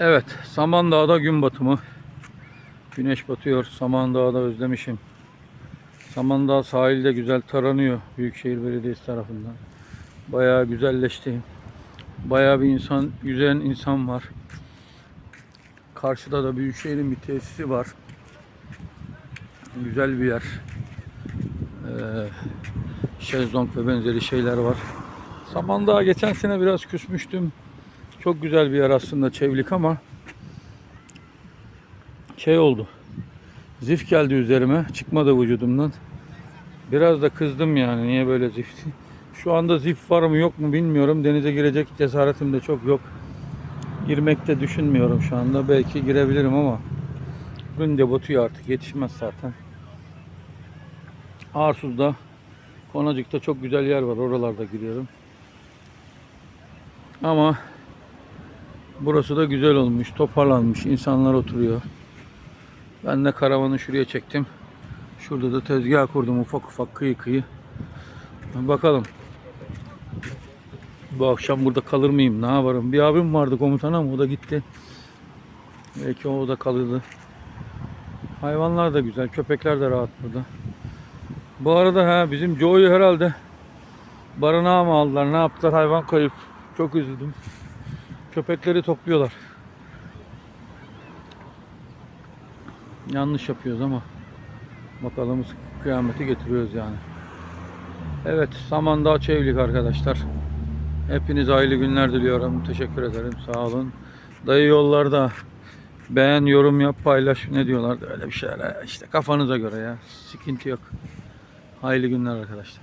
Evet, Samandağ'da gün batımı. Güneş batıyor. Samandağ'da özlemişim. Samandağ sahilde güzel taranıyor Büyükşehir Belediyesi tarafından. Bayağı güzelleşti. Bayağı bir insan, yüzen insan var. Karşıda da Büyükşehir'in bir tesisi var. Güzel bir yer. Ee, şezlong ve benzeri şeyler var. Samandağ'a geçen sene biraz küsmüştüm. Çok güzel bir yer aslında Çevlik ama şey oldu. Zif geldi üzerime. Çıkmadı vücudumdan. Biraz da kızdım yani. Niye böyle zifti? Şu anda zif var mı yok mu bilmiyorum. Denize girecek cesaretim de çok yok. Girmek de düşünmüyorum şu anda. Belki girebilirim ama gün de batıyor artık. Yetişmez zaten. Arsuz'da Konacık'ta çok güzel yer var. Oralarda giriyorum. Ama burası da güzel olmuş. Toparlanmış. insanlar oturuyor. Ben de karavanı şuraya çektim. Şurada da tezgah kurdum ufak ufak kıyı kıyı. Bakalım. Bu akşam burada kalır mıyım? Ne yaparım? Bir abim vardı komutan o da gitti. Belki o da kalırdı. Hayvanlar da güzel. Köpekler de rahat burada. Bu arada ha bizim Joe'yu herhalde barınağa mı aldılar? Ne yaptılar? Hayvan kayıp. Çok üzüldüm. Köpekleri topluyorlar. Yanlış yapıyoruz ama bakalım kıyameti getiriyoruz yani. Evet Samandağ Çevlik arkadaşlar. Hepiniz hayırlı günler diliyorum. Teşekkür ederim. Sağ olun. Dayı yollarda beğen, yorum yap, paylaş. Ne diyorlar? Öyle bir şeyler. İşte kafanıza göre ya. Sıkıntı yok. Hayırlı günler arkadaşlar.